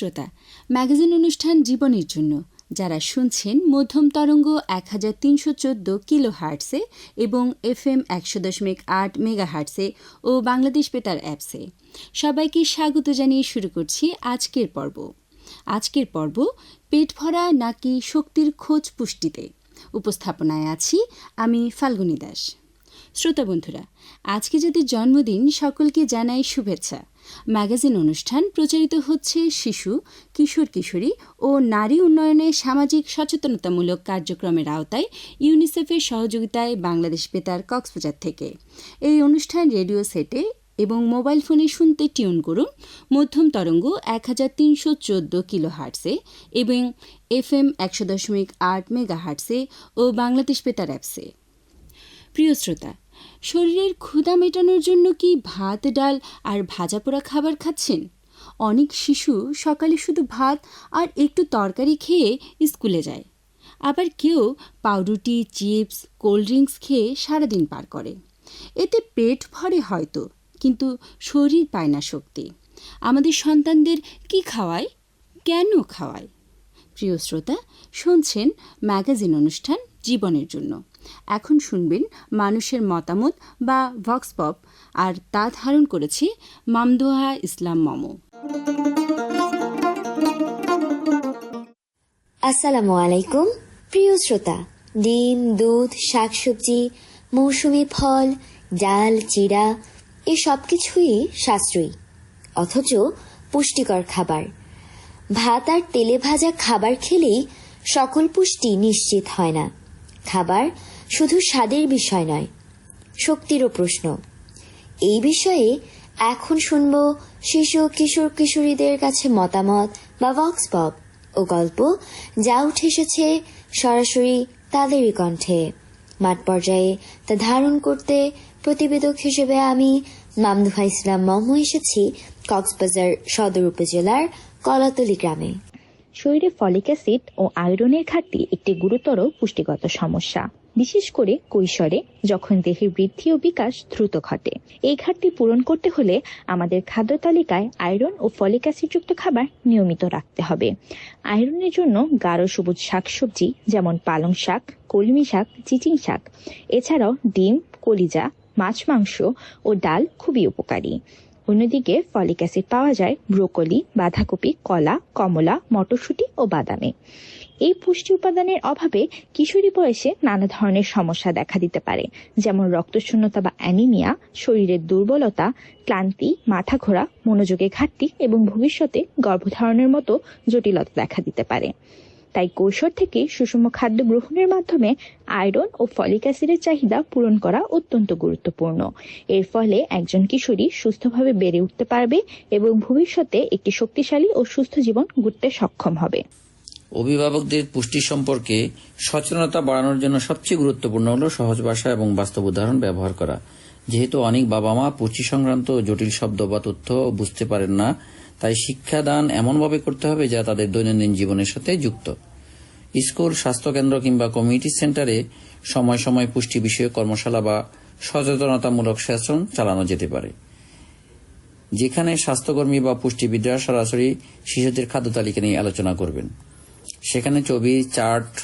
শ্রোতা, ম্যাগাজিন অনুষ্ঠান জীবনের জন্য, যারা শুনছেন মধ্যম তরঙ্গ এক হাজার তিনশো চোদ্দ কিলো হার্টসে এবং এফ এম একশো দশমিক আট মেগা হার্টসে ও বাংলাদেশ বেতার অ্যাপসে। সবাইকে স্বাগত জানিয়ে শুরু করছি আজকের পর্ব। আজকের পর্ব, পেট ভরা নাকি শক্তির খোঁজ পুষ্টিতে? উপস্থাপনায় আছি আমি ফাল্গুনী দাস। শ্রোতা বন্ধুরা, আজকে যাদের জন্মদিন সকলকে জানাই শুভেচ্ছা, ম্যাগাজিন অনুষ্ঠান প্রচারিত হচ্ছে শিশু, কিশোর কিশোরী ও নারী উন্নয়নে সামাজিক সচেতনতামূলক কার্যক্রমের আওতায় ইউনিসেফের সহযোগিতায় বাংলাদেশ বেতার কক্সবাজার থেকে। এই অনুষ্ঠান রেডিও সেটে এবং মোবাইল ফোনে শুনতে টিউন করুন মধ্যম তরঙ্গ এক হাজার তিনশো চোদ্দ কিলো হার্টসে এবং এফ এম একশো দশমিক আট মেগা হার্টসে ও বাংলাদেশ বেতার অ্যাপসে। প্রিয় শ্রোতা শরীরের ক্ষুধা মেটানোর জন্য কি ভাত, ডাল আর ভাজা পোড়া খাবার খাচ্ছেন? অনেক শিশু সকালে শুধু ভাত আর একটু তরকারি খেয়ে স্কুলে যায়। আবার কেউ পাউরুটি, চিপস, কোল্ড ড্রিঙ্কস খেয়ে সারাদিন পার করে। এতে পেট ভরে হয়তো, কিন্তু শরীর পায় না শক্তি। আমাদের সন্তানদের কি খাওয়ায়? কেন খাওয়ায়? প্রিয় শ্রোতা, শুনছেন ম্যাগাজিন অনুষ্ঠান জীবনের জন্য। এখন শুনবেন মানুষের মতামত বা ভক্স পপ আর তা ধারণ করেছে মামদোহা ইসলাম মমো। আসসালামু আলাইকুম, প্রিয় শ্রোতা। ডিম, দুধ, শাকসবজি, মৌসুমি ফল, ডাল চিরা এ সব কিছুই সাশ্রয়ী, অথচ পুষ্টিকর খাবার। ভাত আর তেলে ভাজা খাবার খেলেই সকল পুষ্টি নিশ্চিত হয় না। খাবার শুধু স্বাদের বিষয় নয়, শক্তিরও প্রশ্ন। এই বিষয়ে এখন শুনব শিশু, কিশোর, কিশোরীদের কাছে মতামত বা ভক্স পপ ও গল্প যা উঠে এসেছে সরাসরি তাদেরই কণ্ঠে। মাঠ পর্যায়ে তা ধারণ করতে প্রতিবেদক হিসেবে আমি মামদুহা ইসলাম মম এসেছি কক্সবাজার সদর উপজেলার কলাতলি গ্রামে। শরীরে ফলিক অ্যাসিড ও আয়রনের ঘাটতি একটি গুরুতর পুষ্টিগত সমস্যা। বিশেষ করে কৈশোরে, যখন দেহের বৃদ্ধি ও বিকাশ দ্রুত ঘটে। এই ঘাটতি পূরণ করতে হলে আমাদের খাদ্য তালিকায় আয়রন ও ফলিক অ্যাসিডযুক্ত খাবার নিয়মিত রাখতে হবে। আয়রনের জন্য গাঢ় সবুজ শাকসবজি, যেমন পালং শাক, কলমি শাক, চিচিং শাক, এছাড়াও ডিম, কলিজা, মাছ মাংস ও ডাল খুবই উপকারী। অন্যদিকে ফলিক অ্যাসিড পাওয়া যায় ব্রোকলি, বাঁধাকপি, কলা, কমলা, মটরশুঁটি ও বাদামে। এই পুষ্টি উপাদানের অভাবে কিশোরী বয়সে নানা ধরনের সমস্যা দেখা দিতে পারে, যেমন রক্তশূন্যতা বা অ্যানিমিয়া, শরীরের দুর্বলতা, ক্লান্তি, মাথা ঘোরা মনোযোগে ঘাটতি এবং ভবিষ্যতে গর্ভধারণের মতো জটিলতা দেখা দিতে পারে। তাই কৈশোর থেকে সুষম খাদ্য গ্রহণের মাধ্যমে আয়রন ও ফলিক অ্যাসিডের চাহিদা পূরণ করা অত্যন্ত গুরুত্বপূর্ণ। এর ফলে একজন কিশোরী সুস্থভাবে বেড়ে উঠতে পারবে এবং ভবিষ্যতে একটি শক্তিশালী ও সুস্থ জীবন গড়তে সক্ষম হবে। অভিভাবকদের পুষ্টি সম্পর্কে সচেতনতা বাড়ানোর জন্য সবচেয়ে গুরুত্বপূর্ণ হল সহজ ভাষা এবং বাস্তব উদাহরণ ব্যবহার করা। যেহেতু অনেক বাবা মা পুষ্টি সংক্রান্ত জটিল শব্দ বা তথ্য বুঝতে পারেন না তাই শিক্ষাদান এমনভাবে করতে হবে যা তাদের দৈনন্দিন জীবনের সাথে যুক্ত। স্কুল, স্বাস্থ্যকেন্দ্র কিংবা কমিউনিটি সেন্টারে সময় সময় পুষ্টি বিষয়ক কর্মশালা বা সচেতনতামূলক সেশন চালানো যেতে পারে। যেখানে স্বাস্থ্যকর্মী বা পুষ্টিবিদরা সরাসরি শিশুদের খাদ্য তালিকা নিয়ে আলোচনা করবেন। সেখানে ছবি, চার্ট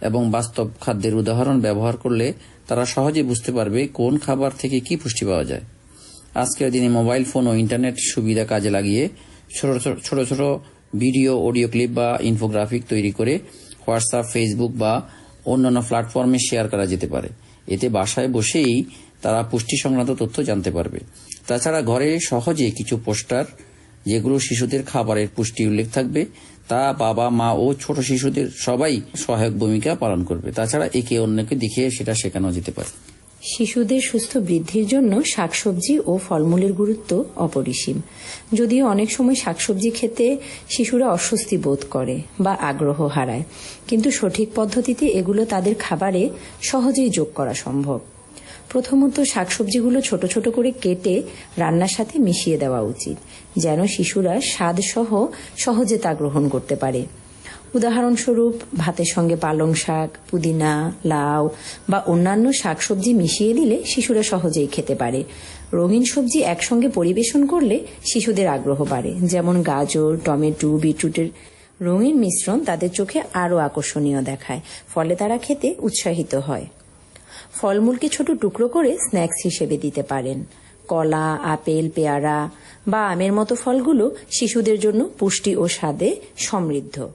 এবং বাস্তব খাদ্যের উদাহরণ ব্যবহার করলে তারা সহজে বুঝতে পারবে কোন খাবার থেকে কি পুষ্টি পাওয়া যায়। আজকের দিনে মোবাইল ফোন ও ইন্টারনেট সুবিধা কাজে লাগিয়ে ছোট, ছোট- ছোট ভিডিও, অডিও ক্লিপ বা ইনফোগ্রাফিক তৈরি করে হোয়াটসঅ্যাপ, ফেসবুক বা অন্যান্য প্ল্যাটফর্মে শেয়ার করা যেতে পারে। এতে বাসায় বসেই তারা পুষ্টি সংক্রান্ত তথ্য জানতে পারবে। তাছাড়া ঘরে সহজে কিছু পোস্টার, যেগুলো শিশুদের খাবারের পুষ্টি উল্লেখ থাকবে, তা বাবা, মা ও ছোট শিশুদের সবাই সহায়ক ভূমিকা পালন করবে। তাছাড়া একে অন্যকে দেখিয়ে সেটা শেখানো যেতে পারে। শিশুদের সুস্থ বৃদ্ধির জন্য শাকসবজি ও ফলমূলের গুরুত্ব অপরিসীম। যদিও অনেক সময় শাকসবজি খেতে শিশুরা অস্বস্তি বোধ করে বা আগ্রহ হারায়, কিন্তু সঠিক পদ্ধতিতে এগুলো তাদের খাবারে সহজেই যোগ করা সম্ভব। প্রথমত শাকসবজিগুলো ছোট ছোট করে কেটে রান্নার সাথে মিশিয়ে দেওয়া উচিত, যেন শিশুরা স্বাদসহ সহজে তা গ্রহণ করতে পারে। উদাহরণস্বরূপ ভাতের সঙ্গে পালং শাক, পুদিনা, লাউ বা অন্যান্য শাকসবজি মিশিয়ে দিলে শিশুরা সহজেই খেতে পারে। রঙিন সবজি একসঙ্গে পরিবেশন করলে শিশুদের আগ্রহ বাড়ে। যেমন গাজর, টমেটো, বিটরুটের রঙিন মিশ্রণ তাদের চোখে আরও আকর্ষণীয় দেখায়, ফলে তারা খেতে উৎসাহিত হয়। ফলমূলকে ছোট টুকরো করে স্ন্যাক্স হিসেবে দিতে পারেন। কলা, আপেল, পেয়ারা বা আমের মতো ফলগুলো শিশুদের জন্য পুষ্টি ও স্বাদে সমৃদ্ধ।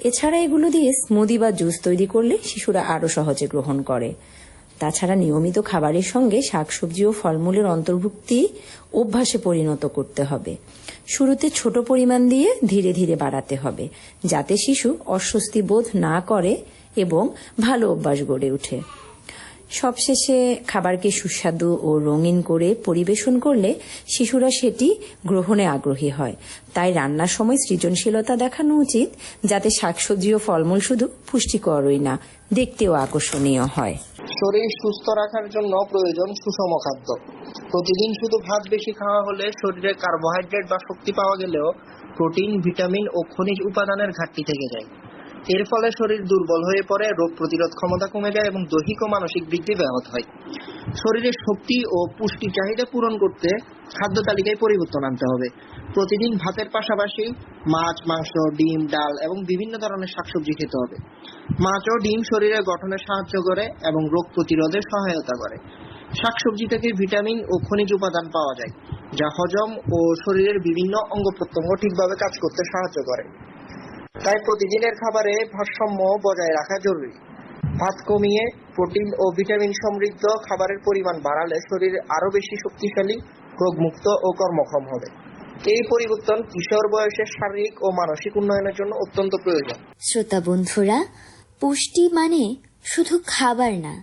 এছাড়া এগুলো দিয়ে স্মুদি বা জুস তৈরি করলে শিশুরা আরও সহজে গ্রহণ করে। তাছাড়া নিয়মিত খাবারের সঙ্গে শাকসবজি ও ফলমূলের অন্তর্ভুক্তি অভ্যাসে পরিণত করতে হবে। শুরুতে ছোট পরিমাণ দিয়ে ধীরে ধীরে বাড়াতে হবে, যাতে শিশু অস্বস্তি বোধ না করে এবং ভালো অভ্যাস গড়ে ওঠে। সবশেষে খাবারকে সুস্বাদু ও রঙিন করে পরিবেশন করলে শিশুরা সেটি গ্রহণে আগ্রহী হয়। তাই রান্নার সময় সৃজনশীলতা দেখানো উচিত, যাতে শাকসবজি ও ফলমূল শুধু পুষ্টিকরই না, দেখতেও আকর্ষণীয় হয়। শরীর সুস্থ রাখার জন্য প্রয়োজন সুষম খাদ্য। প্রতিদিন শুধু ভাত বেশি খাওয়া হলে শরীরে কার্বোহাইড্রেট বা শক্তি পাওয়া গেলেও প্রোটিন, ভিটামিন ও খনিজ উপাদানের ঘাটতি থেকে যায়। এর ফলে শরীর দুর্বল হয়ে পড়ে, রোগ প্রতিরোধ ক্ষমতা কমে যায় এবং দৈহিক ও মানসিক বৃদ্ধি ব্যাহত হয়। শরীরের শক্তি ও পুষ্টি চাহিদা পূরণ করতে খাদ্য তালিকায় পরিবর্তন আনতে হবে। প্রতিদিন ভাতের পাশাপাশি মাছ, মাংস, ডিম, ডাল এবং বিভিন্ন ধরনের শাকসবজি খেতে হবে। মাছ ও ডিম শরীরের গঠনে সাহায্য করে এবং রোগ প্রতিরোধে সহায়তা করে। শাকসবজি থেকে ভিটামিন ও খনিজ উপাদান পাওয়া যায়, যা হজম ও শরীরের বিভিন্ন অঙ্গ প্রত্যঙ্গ ঠিকভাবে কাজ করতে সাহায্য করে। তাই প্রতিদিনের খাবারে ভারসাম্য বজায় রাখা জরুরি। ভাত কমিয়ে প্রোটিন ও ভিটামিন সমৃদ্ধ খাবারের পরিমাণ বাড়ালে শরীর আরও বেশি শক্তিশালী, রোগমুক্ত ও কর্মক্ষম হবে। এই পরিবর্তন কিশোর বয়সের শারীরিক ও মানসিক উন্নয়নের জন্য অত্যন্ত প্রয়োজন। শ্রোতা বন্ধুরা, পুষ্টি মানে শুধু খাবার না।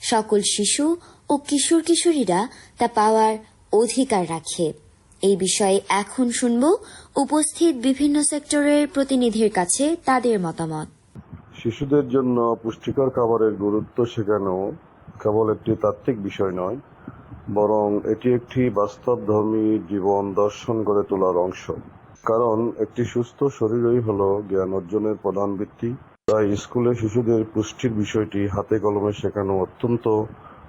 সকল শিশু ও কিশোর কিশোরীরা তা পাওয়ার অধিকার রাখে। এই বিষয়ে এখন শুনব উপস্থিত বিভিন্ন সেক্টরের প্রতিনিধির কাছে তাদের মতামত। শিশুদের জন্য পুষ্টিকর খাবারের গুরুত্ব শেখানো কেবল একটি তাত্ত্বিক বিষয় নয়, বরং এটি একটি বাস্তবধর্মী জীবন দর্শন গড়ে তোলার অংশ। কারণ একটি সুস্থ শরীরই হল জ্ঞান অর্জনের প্রধান ভিত্তি। তাই স্কুলে শিশুদের পুষ্টির বিষয়টি হাতে কলমে শেখানো অত্যন্ত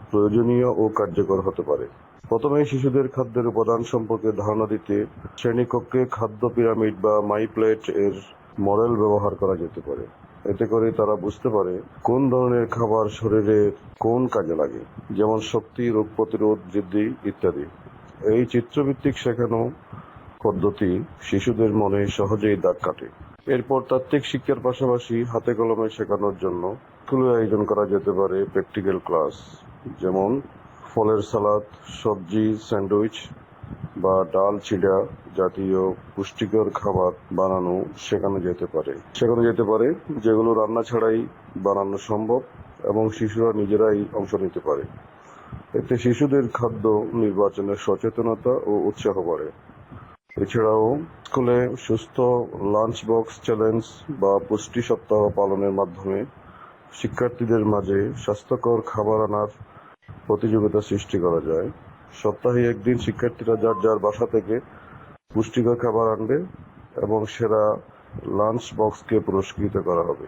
প্রয়োজনীয় ও কার্যকর হতে পারে। প্রথমে শিশুদের খাদ্যের উপাদান সম্পর্কে ধারণা দিতে শ্রেণীকক্ষে খাদ্য পিরামিড বা মাই প্লেট এর মডেল ব্যবহার করা যেতে পারে। এতে করে তারা বুঝতে পারে কোন ধরনের খাবার শরীরে কোন কাজে লাগে, যেমন শক্তি, রোগ প্রতিরোধ, বৃদ্ধি ইত্যাদি। এই চিত্রভিত্তিক শেখানো পদ্ধতি শিশুদের মনে সহজেই দাগ কাটে। এরপর তাত্ত্বিক শিক্ষার পাশাপাশি হাতে কলমে শেখানোর জন্য স্কুলে আয়োজন করা যেতে পারে প্র্যাকটিক্যাল ক্লাস, যেমন ফলের সালাদ, সবজি, স্যান্ডউইচ বা ডাল, চিড়া জাতীয় পুষ্টিকর খাবার বানানো শেখানো যেতে পারে। শেখানো যেতে পারে যেগুলো রান্না ছাড়াই বানানো সম্ভব এবং শিশুরা নিজেরাই অংশ নিতে পারে। এতে শিশুদের খাদ্য নির্বাচনের সচেতনতা ও উৎসাহ বাড়ে। এছাড়াও স্কুলে সুস্থ লাঞ্চ বক্স চ্যালেঞ্জ বা পুষ্টি সপ্তাহ পালনের মাধ্যমে শিক্ষার্থীদের মাঝে স্বাস্থ্যকর খাবার আনার প্রতিযোগিতা সৃষ্টি করা যায়। সপ্তাহে একদিন শিক্ষার্থীরা যার যার বাসা থেকে পুষ্টিকর খাবার আনবে এবং সেরা লাঞ্চ বক্সকে পুরস্কৃত করা হবে।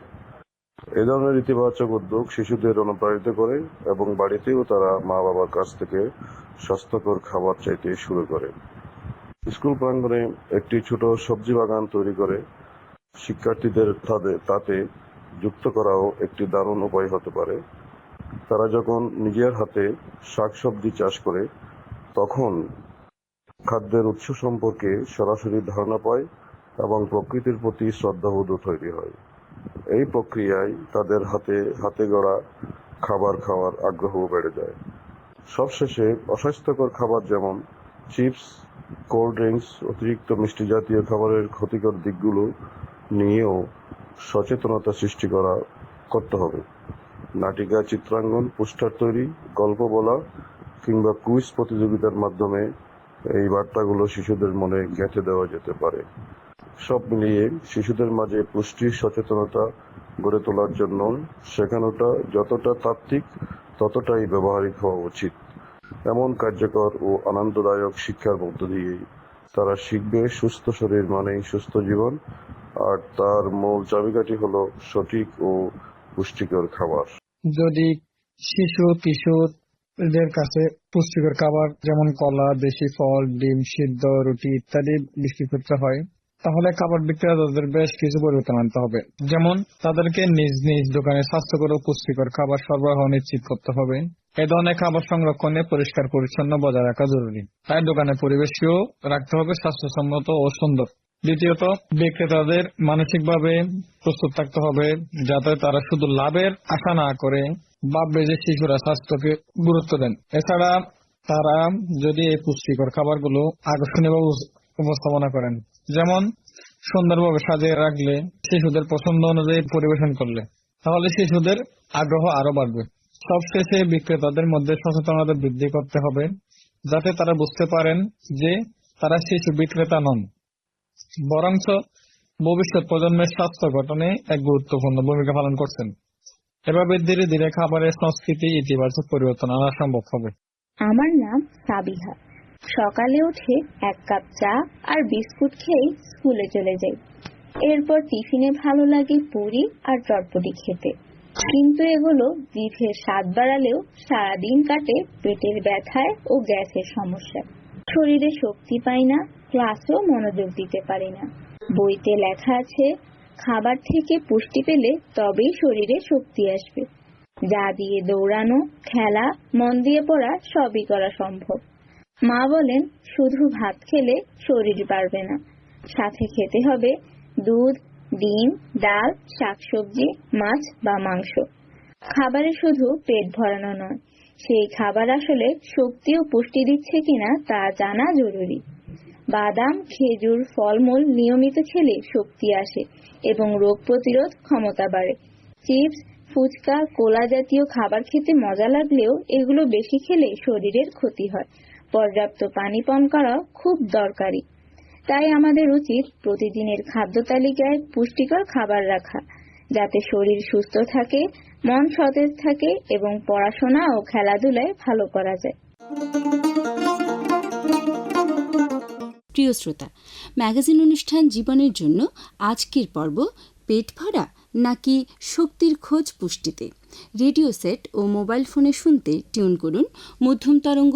এ ধরনের ইতিবাচক উদ্যোগ শিশুদের অনুপ্রাণিত করে এবং বাড়িতেও তারা মা বাবার কাছ থেকে স্বাস্থ্যকর খাবার চাইতে শুরু করে। স্কুল প্রাঙ্গণে একটি ছোট সবজি বাগান তৈরি করে শিক্ষার্থীদের তাতে যুক্ত করাও একটি দারুণ উপায় হতে পারে। তারা যখন নিজের হাতে শাকসবজি চাষ করে, তখন খাদ্যের উৎস সম্পর্কে সরাসরি ধারণা পায় এবং প্রকৃতির প্রতি শ্রদ্ধাবোধ তৈরি হয়। এই প্রক্রিয়ায় তাদের হাতে হাতে গড়া খাবার খাওয়ার আগ্রহ বেড়ে যায়। সবশেষে অস্বাস্থ্যকর খাবার যেমন চিপস, কোল্ড ড্রিঙ্কস, অতিরিক্ত মিষ্টি জাতীয় খাবারের ক্ষতিকর দিকগুলো নিয়েও সচেতনতা সৃষ্টি করা করতে হবে। নাটিকা, চিত্রাঙ্গন, পোস্টার তৈরি, গল্প বলা কিংবা কুইজ প্রতিযোগিতার মাধ্যমে এই বার্তাগুলো শিশুদের মনে গেঁথে দেওয়া যেতে পারে। সব মিলিয়ে শিশুদের মাঝে পুষ্টির সচেতনতা গড়ে তোলার জন্য শেখানোটা যতটা তাত্ত্বিক, ততটাই ব্যবহারিক হওয়া উচিত। এমন কার্যকর ও আনন্দদায়ক শিক্ষার মধ্য দিয়েই তারা শিখবে সুস্থ শরীর মানেই সুস্থ জীবন, আর তার মূল চাবিকাঠি হলো সঠিক ও পুষ্টিকর খাবার। যদি শিশু কিশোরদের কাছে পুষ্টিকর খাবার যেমন কলা, দেশি ফল, ডিম, সিদ্ধ, রুটি ইত্যাদি বিক্রি করতে হয়, তাহলে খাবার বিক্রেতাদের বেশ কিছু পরিবর্তন আনতে হবে। যেমন তাদেরকে নিজ নিজ দোকানে স্বাস্থ্যকর ও পুষ্টিকর খাবার সরবরাহ নিশ্চিত করতে হবে। এ ধরনের খাবার সংরক্ষণে পরিষ্কার পরিচ্ছন্ন বজায় রাখা জরুরি। তাই দোকানের পরিবেশকেও রাখতে হবে স্বাস্থ্যসম্মত ও সুন্দর দ্বিতীয়ত, বিক্রেতাদের মানসিকভাবে প্রস্তুত থাকতে হবে যাতে তারা শুধু লাভের আশা না করে ভাববে যে শিশুরা স্বাস্থ্যকে গুরুত্ব দেন। এছাড়া তারা যদি এই পুষ্টিকর খাবারগুলো আকর্ষণীয়ভাবে উপস্থাপনা করেন, যেমন সুন্দরভাবে সাজিয়ে রাখলে শিশুদের পছন্দ অনুযায়ী পরিবেশন করলে, তাহলে শিশুদের আগ্রহ আরও বাড়বে। সবশেষে বিক্রেতাদের মধ্যে সচেতনতা বৃদ্ধি করতে হবে, যাতে তারা বুঝতে পারেন যে তারা শিশু বিক্রেতা নন। বরঞ্চ ভবিষ্যৎ প্রজন্মের স্বাস্থ্য গঠনে এক গুরুত্বপূর্ণ ভূমিকা পালন করছেন। এভাবে ধীরে ধীরে খাবারের সংস্কৃতি ইতিবাচক পরিবর্তন আনা সম্ভব হবে। আমার নাম সাবিহা। সকালে উঠে এক কাপ চা আর বিস্কুট খেয়ে স্কুলে চলে যাই। এরপর টিফিনে ভালো লাগে পুরি আর চটপটি খেতে। কিন্তু এগুলো জিভের স্বাদ বাড়ালেও সারাদিন কাটে পেটের ব্যথায় ও গ্যাসের সমস্যা। শরীরে শক্তি পাই না ক্লাসেও মনোযোগ দিতে পারি না। বইতে লেখা আছে, খাবার থেকে পুষ্টি পেলে তবেই শরীরে শক্তি আসবে। যা দিয়ে দৌড়ানো, খেলা, মন দিয়ে পড়া সবই করা সম্ভব। মা বলেন, শুধু ভাত খেলে শরীর বাড়বে না। সাথে খেতে হবে দুধ, ডিম, ডাল, শাকসবজি, মাছ বা মাংস। খাবারে শুধু পেট ভরানো নয়, সেই খাবার আসলে শক্তি ও পুষ্টি দিচ্ছে কিনা তা জানা জরুরি। বাদাম, খেজুর, ফলমূল, নিয়মিত খেলে শক্তি আসে এবং রোগ প্রতিরোধ ক্ষমতা বাড়ে। চিপস, ফুচকা, কোলা জাতীয় খাবার খেতে মজা লাগলেও এগুলো বেশি খেলে শরীরের ক্ষতি হয়। পর্যাপ্ত পানি পান করা খুব দরকারি। তাই আমাদের উচিত প্রতিদিনের খাদ্য তালিকায় পুষ্টিকর খাবার রাখা, যাতে শরীর সুস্থ থাকে, মন সতেজ থাকে এবং পড়াশোনা ও খেলাধুলায় ভালো করা যায়। প্রিয় শ্রোতা, ম্যাগাজিন অনুষ্ঠান জীবনের জন্য আজকের পর্ব পেট ভরা নাকি শক্তির খোঁজ পুষ্টিতে? রেডিও সেট ও মোবাইল ফোনে শুনতে টিউন করুন মধ্যম তরঙ্গ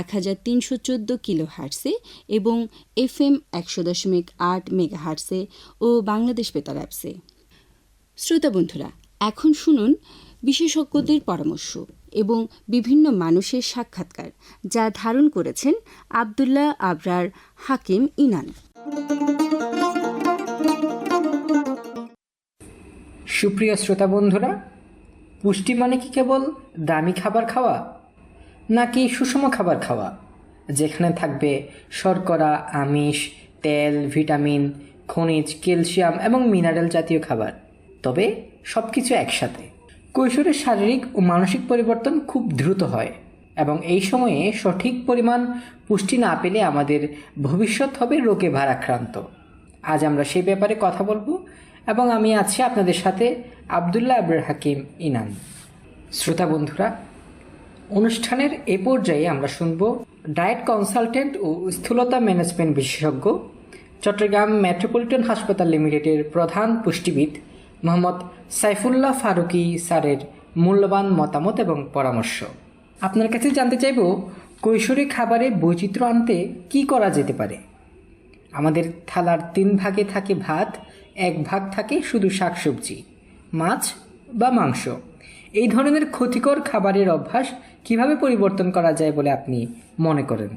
এক হাজার তিনশো চোদ্দ কিলো হার্টসে এবং এফ এম একশো দশমিক আট মেগা হার্টসে ও বাংলাদেশ বেতার অ্যাপসে। শ্রোতা বন্ধুরা, এখন শুনুন বিশেষজ্ঞদের পরামর্শ। এবং বিভিন্ন মানুষের সাক্ষাৎকার, যা ধারণ করেছেন আবদুল্লাহ আবরার হাকিম ইনান। সুপ্রিয় শ্রোতা বন্ধুরা, পুষ্টি মানে কি কেবল দামি খাবার খাওয়া, নাকি সুষম খাবার খাওয়া, যেখানে থাকবে শর্করা, আমিষ, তেল, ভিটামিন, খনিজ, ক্যালসিয়াম এবং মিনারেল জাতীয় খাবার? তবে সব কিছু একসাথে। কৈশোরের শারীরিক ও মানসিক পরিবর্তন খুব দ্রুত হয় এবং এই সময়ে সঠিক পরিমাণ পুষ্টি না পেলে আমাদের ভবিষ্যৎ হবে রোগে ভারাক্রান্ত। আজ আমরা সেই ব্যাপারে কথা বলব এবং আমি আছি আপনাদের সাথে আবদুল্লাহ আবর হাকিম ইনান শ্রোতা বন্ধুরা, অনুষ্ঠানের এ পর্যায়ে আমরা শুনব ডায়েট কনসালটেন্ট ও স্থূলতা ম্যানেজমেন্ট বিশেষজ্ঞ চট্টগ্রাম মেট্রোপলিটন হাসপাতাল লিমিটেডের প্রধান পুষ্টিবিদ মোহাম্মদ সাইফুল্লাহ ফারুকি স্যারের মূল্যবান মতামত এবং পরামর্শ। আপনার কাছে জানতে চাইব, কৈশোরে খাবারে বৈচিত্র্য আনতে কি করা যেতে পারে? আমাদের থালার তিন ভাগে থাকে ভাত, এক ভাগ থাকে শুধু শাকসবজি, মাছ বা মাংস। এই ধরনের ক্ষতিকর খাবারের অভ্যাস কীভাবে পরিবর্তন করা যায় বলে আপনি মনে করেন?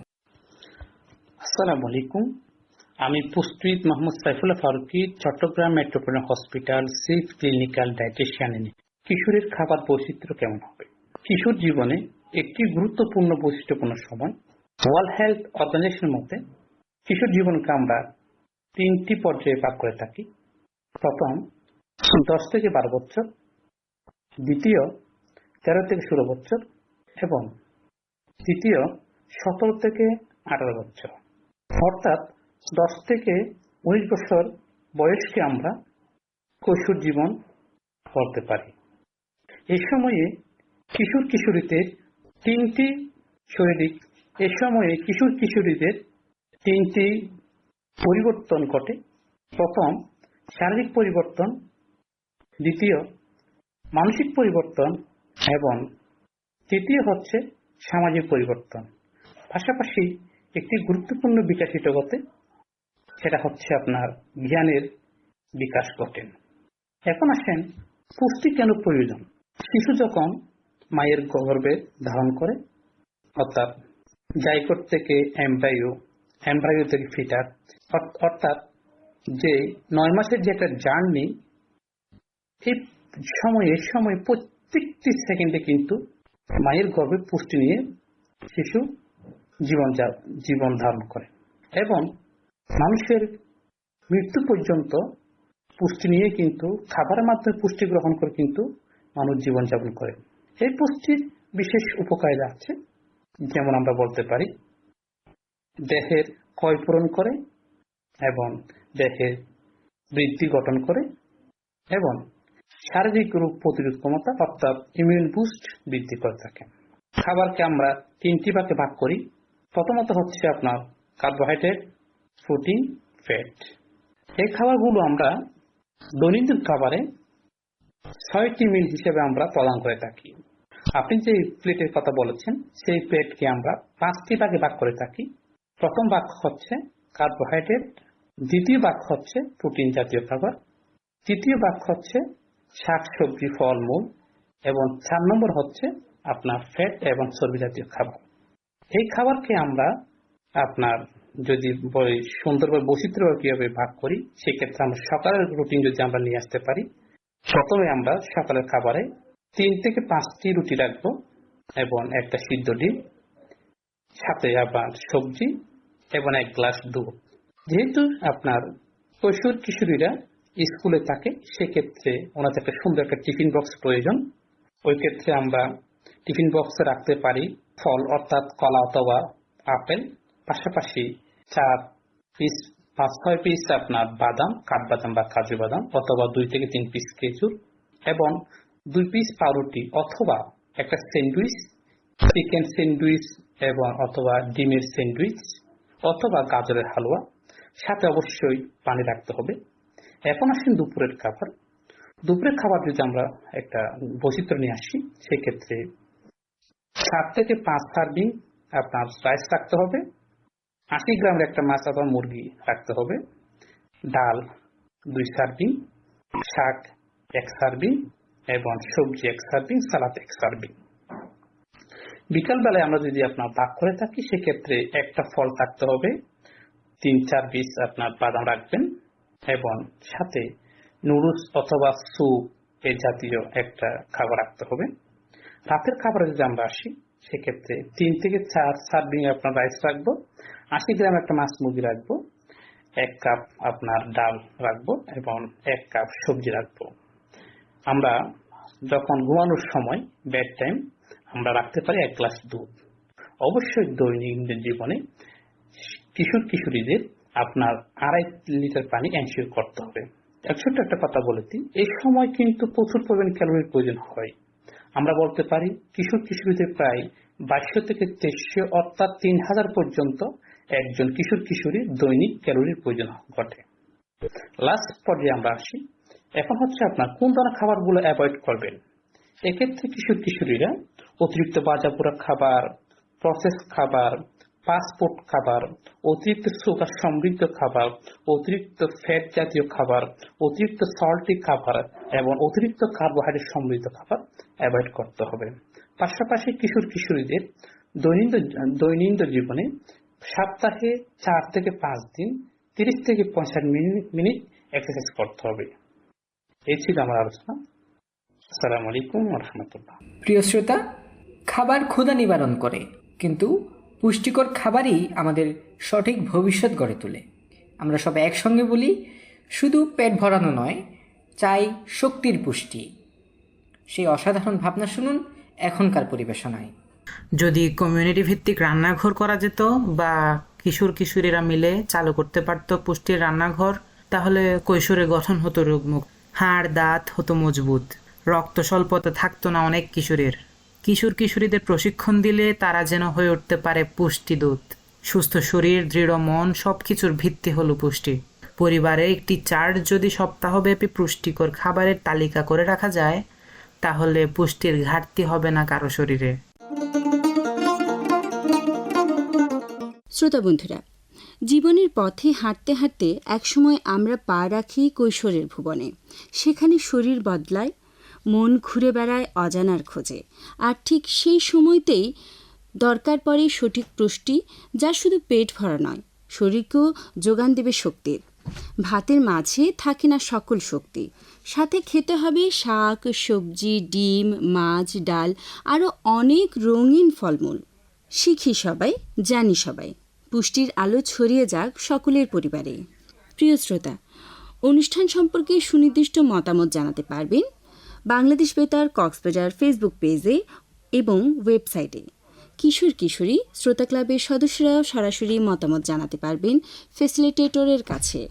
আসসালামু আলাইকুম। আমি পুষ্টিবিদ Mohammad Saifullah Faruki, Chattogram metropolitan hospital chief clinical dietitian কিশোরের খাবার বৈচিত্র্য কেমন হবে? কিশোর জীবনে একটি গুরুত্বপূর্ণ বৈশিষ্ট্যপূর্ণ সময় ওয়ার্ল্ড হেলথ অর্গানাইজেশনের মতে, কিশোর জীবনকে আমরা তিনটি পর্যায়ে ভাগ করে থাকি। প্রথম, দশ থেকে বারো বছর। দ্বিতীয়, তেরো থেকে ষোলো বছর। এবং তৃতীয়, সতেরো থেকে আঠারো বছর। অর্থাৎ দশ থেকে উনিশ বছর বয়সকে আমরা কৈশোর জীবন বলতে পারি। এই সময়ে কিশোর কিশোরীদের তিনটি শারীরিক এ সময়ে কিশোর কিশোরীদের তিনটি পরিবর্তন ঘটে। প্রথম, শারীরিক পরিবর্তন, দ্বিতীয়, মানসিক পরিবর্তন এবং তৃতীয় হচ্ছে সামাজিক পরিবর্তন। পাশাপাশি একটি গুরুত্বপূর্ণ বিকাশিত জগতে সেটা হচ্ছে আপনার জ্ঞানের বিকাশ ঘটেন এখন আসেন, পুষ্টি কেন প্রয়োজন? শিশু যখন মায়ের গর্ভে ধারণ করে, অর্থাৎ জাইকোট থেকে এমব্রায়ো এমব্রায়ো থেকে ফিটার অর্থাৎ যে নয় মাসের যে একটা জার্নি, এই সময় সময় প্রত্যেকটি সেকেন্ডে কিন্তু মায়ের গর্ভে পুষ্টি নিয়ে শিশু জীবন জীবন ধারণ করে। এবং মানুষের মৃত্যু পর্যন্ত পুষ্টি নিয়ে কিন্তু, খাবারের মাধ্যমে পুষ্টি গ্রহণ করে কিন্তু মানুষ জীবন যাপন করে। এই পুষ্টির বিশেষ উপকারিতা আছে, যেমন আমরা বলতে পারি, দেহের ক্ষয় পূরণ করে এবং দেহের বৃদ্ধি গঠন করে এবং শারীরিক রোগ প্রতিরোধ ক্ষমতা অর্থাৎ ইমিউন বুস্ট বৃদ্ধি করে থাকে। খাবারকে আমরা তিনটি ভাগে ভাগ করি। প্রথমত হচ্ছে আপনার কার্বোহাইড্রেট প্রোটিন, ফ্যাট। এই খাবারগুলো আমরা দৈনন্দিন খাবারে ছয়টি মিল হিসেবে আমরা প্রদান করে থাকি। আপনি যে প্লেটের কথা বলেছেন, সেই প্লেটকে আমরা পাঁচটি ভাগে ভাগ করে থাকি। প্রথম ভাগ হচ্ছে কার্বোহাইড্রেট, দ্বিতীয় ভাগ হচ্ছে প্রোটিন জাতীয় খাবার, তৃতীয় ভাগ হচ্ছে শাক সবজি ফলমূল এবং চার নম্বর হচ্ছে আপনার ফ্যাট এবং চর্বি জাতীয় খাবার। এই খাবারকে আমরা আপনার যদি সুন্দরভাবে বৈচিত্র্য কীভাবে ভাগ করি, সেক্ষেত্রে আমরা সকালের রুটিন যদি আমরা নিয়ে আসতে পারি, প্রথমে আমরা সকালের খাবারে তিন থেকে পাঁচটি রুটি রাখব এবং একটা সিদ্ধ ডিম, সাথে আবার সবজি এবং এক গ্লাস দুধ। যেহেতু আপনার কৈশোর কিশোরীরা স্কুলে থাকে, সেক্ষেত্রে ওনাদের একটা সুন্দর একটা টিফিন বক্স প্রয়োজন। ওই ক্ষেত্রে আমরা টিফিন বক্সে রাখতে পারি ফল, অর্থাৎ কলা অথবা আপেল। পাশাপাশি চার পিস পাঁচ, ছয় পিস আপনার বাদাম কাঠবাদাম বা কাজু বাদাম, অথবা দুই থেকে তিন পিস খেজুর এবং দুই পিস পাউরুটি অথবা একটা স্যান্ডউইচ চিকেন স্যান্ডউইচ এবং অথবা ডিমের স্যান্ডউইচ অথবা গাজরের হালুয়া। সাথে অবশ্যই পানি রাখতে হবে। এখন আসেন দুপুরের খাবার। দুপুরের খাবার যদি আমরা একটা বৈচিত্র্য নিয়ে আসি, সেক্ষেত্রে সাত থেকে পাঁচ সার্ভিং আপনার রাইস রাখতে হবে। আশি গ্রামের একটা মাছ অথবা মুরগি রাখতে হবে। ডাল দুই সার্ভিং শাক এক সার্ভিং এবং সবজি এক সার্ভিং সালাদ এক সার্ভিং বিকাল বেলায় আমরা যদি আপনার ভাগ করে থাকি, সেক্ষেত্রে একটা ফল থাকতে হবে। তিন চার পিস আপনার বাদাম রাখবেন এবং সাথে নুডলস অথবা স্যুপ এ জাতীয় একটা খাবার রাখতে হবে। রাতের খাবারে যদি আমরা আসি, সেক্ষেত্রে তিন থেকে চার সার্ভিং আপনার রাইস রাখব। আশি গ্রাম একটা মাছ মুরগি রাখব, এক কাপ আপনার ডাল রাখব এবং এক কাপ সবজি রাখব। আমরা যখন ঘুমানোর সময় বেড টাইম আমরা রাখতে পারি এক গ্লাস দুধ। অবশ্যই দৈনন্দিন জীবনে কিশোর কিশোরীদের আপনার আড়াই লিটার পানি এনশিওর করতে হবে। এক ছোট্ট একটা কথা বলে দিই, এই সময় কিন্তু প্রচুর পরিমাণ ক্যালোরির প্রয়োজন হয়। আমরা বলতে পারি কিশোর কিশোরীদের প্রায় বাইশশো থেকে তেইশশো অর্থাৎ তিন হাজার পর্যন্ত একজন কিশোর কিশোরী দৈনিক ক্যালোরির প্রয়োজন ঘটে। লাস্ট পর্যায়ে আমরা আসি। এখন হচ্ছে আপনার কোন ধরনের খাবারগুলো অ্যাভয়েড করবেন? এক্ষেত্রে কিশোর কিশোরীরা অতিরিক্ত বাজাপুরা খাবার প্রসেস খাবার পাসপোর্ট খাবার, অতিরিক্ত সুগার সমৃদ্ধ খাবার, অতিরিক্ত ফ্যাট জাতীয় খাবার, অতিরিক্ত সল্টি খাবার এবং অতিরিক্ত কার্বোহাইড্রেট সমৃদ্ধ খাবার অ্যাভয়েড করতে হবে। পাশাপাশি কিশোর কিশোরীদের দৈনন্দিন দৈনন্দিন জীবনে সপ্তাহে চার থেকে পাঁচ দিন, তিরিশ থেকে পঁয়ষট্টি মিনিট এক্সারসাইজ করতে হবে। এই ছিল আমার আলোচনা। আসসালামু আলাইকুম রহমতুল্লাহ। প্রিয় শ্রোতা, খাবার ক্ষুধা নিবারণ করে, কিন্তু পুষ্টিকর খাবারই আমাদের সঠিক ভবিষ্যৎ গড়ে তোলে। আমরা সব একসঙ্গে বলি, শুধু পেট ভরানো নয়, চাই শক্তির পুষ্টি। সেই অসাধারণ ভাবনা শুনুন এখনকার পরিবেশনায়। যদি কমিউনিটি ভিত্তিক রান্নাঘর করা যেত বা কিশোর কিশোরীরা মিলে চালু করতে পারত পুষ্টির রান্নাঘর, তাহলে কৈশোরে গঠন হতো রোগমুখ হাড়, দাঁত হতো মজবুত। রক্ত স্বল্পতা থাকতো না অনেক কিশোরের। কিশোর কিশোরীদের প্রশিক্ষণ দিলে তারা যেন হয়ে উঠতে পারে পুষ্টিদূত সুস্থ শরীর, দৃঢ় মন, সবকিছুর ভিত্তি হলো পুষ্টি। পরিবারে একটি চার্ট যদি সপ্তাহব্যাপী পুষ্টিকর খাবারের তালিকা করে রাখা যায়, তাহলে পুষ্টির ঘাটতি হবে না কারও শরীরে। শ্রোতা বন্ধুরা, জীবনের পথে হাঁটতে হাঁটতে একসময় আমরা পা রাখি কৈশোরের ভুবনে। সেখানে শরীর বদলায়, মন ঘুরে বেড়ায় অজানার খোঁজে। আর ঠিক সেই সময়তেই দরকার পড়ে সঠিক পুষ্টি, যা শুধু পেট ভরা নয়, শরীরকেও যোগান দেবে শক্তির। ভাতের মাঝে থাকে না সকল শক্তি। সাথে খেতে হবে শাক, সবজি, ডিম, মাছ, ডাল, আরও অনেক রঙিন ফলমূল। শিখি সবাই, জানি সবাই। পুষ্টির আলো ছড়িয়ে যাক সকলের পরিবারে। প্রিয় শ্রোতা, অনুষ্ঠান সম্পর্কে সুনির্দিষ্ট মতামত জানাতে পারবেন বাংলাদেশ বেতার কক্সবাজার ফেসবুক পেজে এবং ওয়েবসাইটে। কিশোর কিশোরী শ্রোতা ক্লাবের সদস্যরাও সরাসরি মতামত জানাতে পারবেন ফেসিলিটেটরের কাছে।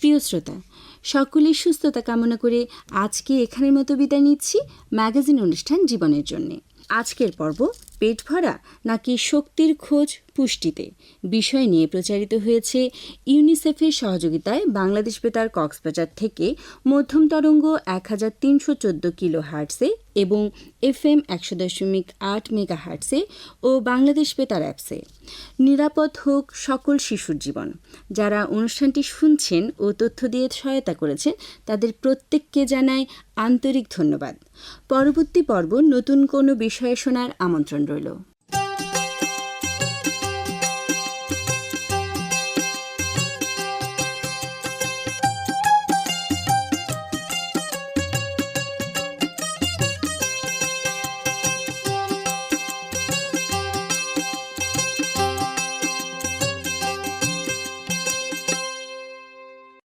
প্রিয় শ্রোতা সকলের সুস্থতা কামনা করে আজকে এখানের মতো বিদায় নিচ্ছি ম্যাগাজিন অনুষ্ঠান জীবনের জন্যে। আজকের পর্ব পেট ভরা নাকি শক্তির খোঁজ পুষ্টিতে। বিষয় নিয়ে প্রচারিত হয়েছে ইউনিসেফের সহযোগিতায় বাংলাদেশ বেতার কক্সবাজার থেকে মধ্যম তরঙ্গ এক হাজার তিনশো চোদ্দ কিলো হার্টসে এবং এফ এম একশো দশমিক আট মেগা হার্টসে ও বাংলাদেশ বেতার অ্যাপসে। নিরাপদ হোক সকল শিশুর জীবন। যারা অনুষ্ঠানটি শুনছেন ও তথ্য দিয়ে সহায়তা করেছেন, তাদের প্রত্যেককে জানাই আন্তরিক ধন্যবাদ। পরবর্তী পর্ব নতুন কোনো বিষয়ে শোনার আমন্ত্রণ রইল।